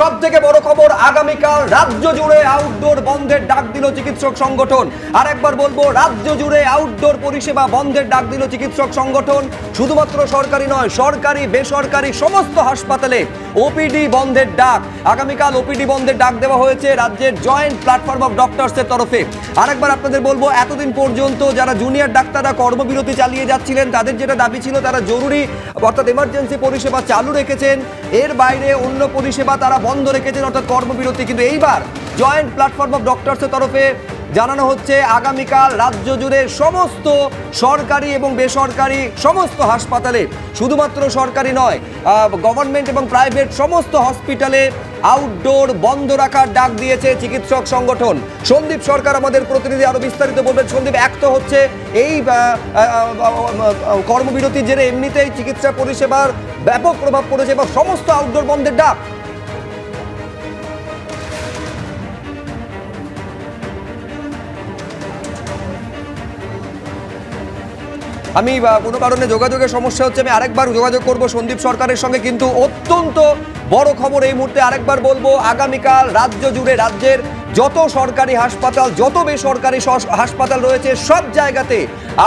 সব থেকে বড় খবর, আগামীকাল রাজ্য জুড়ে আউটডোর বন্ধের ডাক দিল চিকিৎসক সংগঠন। আর একবার বলব, রাজ্য জুড়ে আউটডোর পরিষেবা বন্ধের ডাক দিল চিকিৎসক সংগঠন। শুধুমাত্র সরকারি নয়, সরকারি, বেসরকারি সমস্ত হাসপাতালে ওপিডি বন্ধের ডাক। আগামীকাল ওপিডি বন্ধের ডাক দেওয়া হয়েছে রাজ্যের জয়েন্ট প্ল্যাটফর্ম অফ ডক্টরসের তরফে। আরেকবার আপনাদের বলব, এতদিন পর্যন্ত যারা জুনিয়র ডাক্তাররা কর্মবিরতি চালিয়ে যাচ্ছিলেন, তাদের যেটা দাবি ছিল, তারা জরুরি, অর্থাৎ এমার্জেন্সি পরিষেবা চালু রেখেছেন। এর বাইরে অন্য পরিষেবা তারা বন্ধ রেখেছেন, অর্থাৎ কর্মবিরতি। কিন্তু এইবার জয়েন্ট প্ল্যাটফর্ম অফ ডক্টরসের তরফে জানানো হচ্ছে, আগামীকাল রাজ্য জুড়ে সমস্ত সরকারি এবং বেসরকারি সমস্ত হাসপাতালে, শুধুমাত্র সরকারি নয় গভর্নমেন্ট এবং প্রাইভেট সমস্ত হসপিটালে আউটডোর বন্ধ রাখার ডাক দিয়েছে চিকিৎসক সংগঠন। সন্দীপ সরকার আমাদের প্রতিনিধি আরও বিস্তারিত বলবেন। সন্দীপ, এক তো হচ্ছে এই কর্মবিরতির জেরে এমনিতেই চিকিৎসা পরিষেবার ব্যাপক প্রভাব পড়েছে এবং সমস্ত আউটডোর বন্ধের ডাক আমি কোনো কারণে যোগাযোগের সমস্যা হচ্ছে, আমি আরেকবার যোগাযোগ করব সন্দীপ সরকারের সঙ্গে, কিন্তু অত্যন্ত বড় খবর এই মুহূর্তে আরেকবার বলব, আগামীকাল রাজ্য জুড়ে রাজ্যের যত সরকারি হাসপাতাল, যত বেসরকারি হাসপাতাল রয়েছে, সব জায়গাতে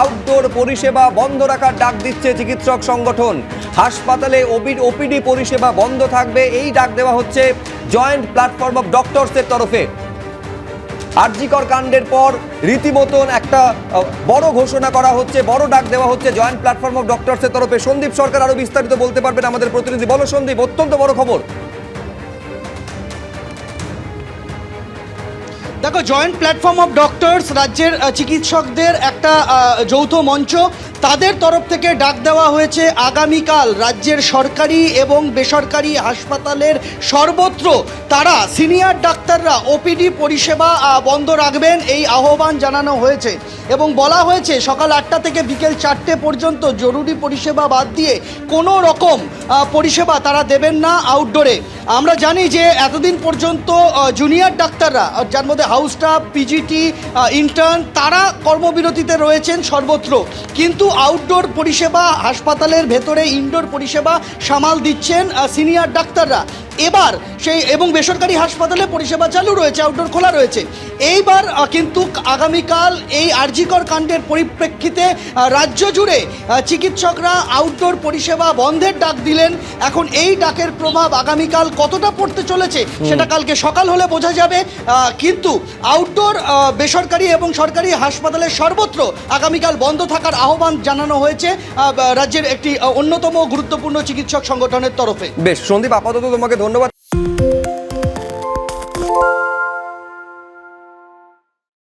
আউটডোর পরিষেবা বন্ধ রাখার ডাক দিচ্ছে চিকিৎসক সংগঠন। হাসপাতালে ওপিডি পরিষেবা বন্ধ থাকবে, এই ডাক দেওয়া হচ্ছে জয়েন্ট প্ল্যাটফর্ম অফ ডক্টরসের তরফে। আরজিকর কাণ্ডের পর রীতিমতন একটা বড় ঘোষণা করা হচ্ছে, বড় ডাক দেওয়া হচ্ছে, জয়েন্ট প্ল্যাটফর্ম অফ ডক্টরসের তরফে। সন্দীপ সরকার আরও বিস্তারিত বলতে পারবেন আমাদের প্রতিনিধি। বলো সন্দীপ, অত্যন্ত বড় খবর। দেখো জয়েন্ট প্ল্যাটফর্ম অফ ডক্টরস রাজ্যের চিকিৎসকদের একটা যৌথ মঞ্চ। তাদের তরফ থেকে ডাক দেওয়া হয়েছে আগামীকাল রাজ্যের সরকারি এবং বেসরকারি হাসপাতালের সর্বত্র। তারা সিনিয়র ডাক্তাররা ওপিডি পরিষেবা বন্ধ রাখবেন, এই আহ্বান জানানো হয়েছে। এবং বলা হয়েছে, সকাল আটটা থেকে বিকেল চারটে পর্যন্ত জরুরি পরিষেবা বাদ দিয়ে কোনো রকম পরিষেবা তারা দেবেন না আউটডোরে আমরা জানি যে এতদিন পর্যন্ত জুনিয়র ডাক্তাররা, যার মধ্যে হাউস স্টাফ পিজিটি ইন্টার্ন তারা কর্মবিরতিতে রয়েছেন সর্বত্র। কিন্তু আউটডোর পরিষেবা হাসপাতালের ভেতরে ইনডোর পরিষেবা সামাল দিচ্ছেন সিনিয়র ডাক্তাররা। এবার সেই এবং বেসরকারি হাসপাতালে পরিষেবা চালু রয়েছে আউটডোর খোলা রয়েছে। এইবার কিন্তু আগামীকাল এই আরজিকর কাণ্ডের পরিপ্রেক্ষিতে রাজ্য জুড়ে চিকিৎসকরা আউটডোর পরিষেবা বন্ধের ডাক দিলেন। এখন এই ডাকের প্রভাব আগামীকাল কতটা পড়তে চলেছে সেটা কালকে সকাল হলে বোঝা যাবে। কিন্তু আউটডোর বেসরকারি এবং সরকারি হাসপাতালের সর্বত্র আগামীকাল বন্ধ থাকার আহ্বান জানানো হয়েছে। রাজ্যের একটি অন্যতম গুরুত্বপূর্ণ চিকিৎসক সংগঠনের তরফে। বেশ, সন্দীপ, আপাতত তোমাকে ধন্যবাদ।